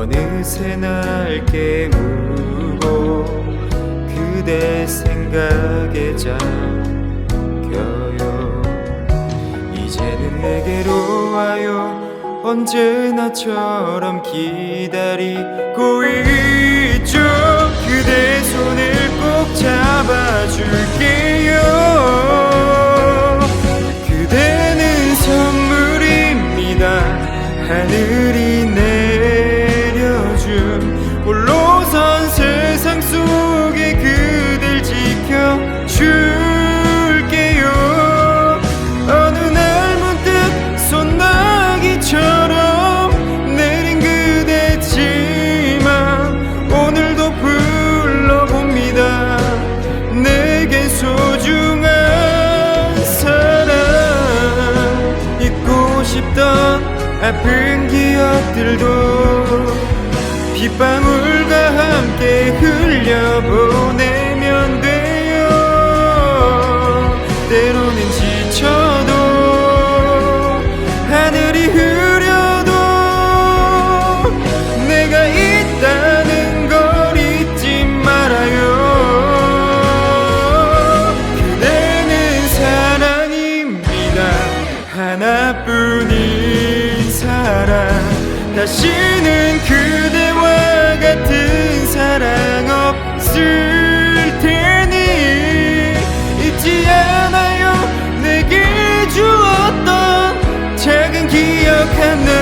어느새 날 깨우고 그대 생각에 잠겨요. 이제는 내게로 와요. 언제나처럼 기다리고 있죠. 그대 손을 꼭 잡아줄게요. 그대는 선물입니다. 하늘이 내 싶던 아픈 기억들도 빗방울과 함께 흘려보내 다시는 그대와 같은 사랑 없을 테니 잊지 않아요. 내게 주었던 작은 기억 하나.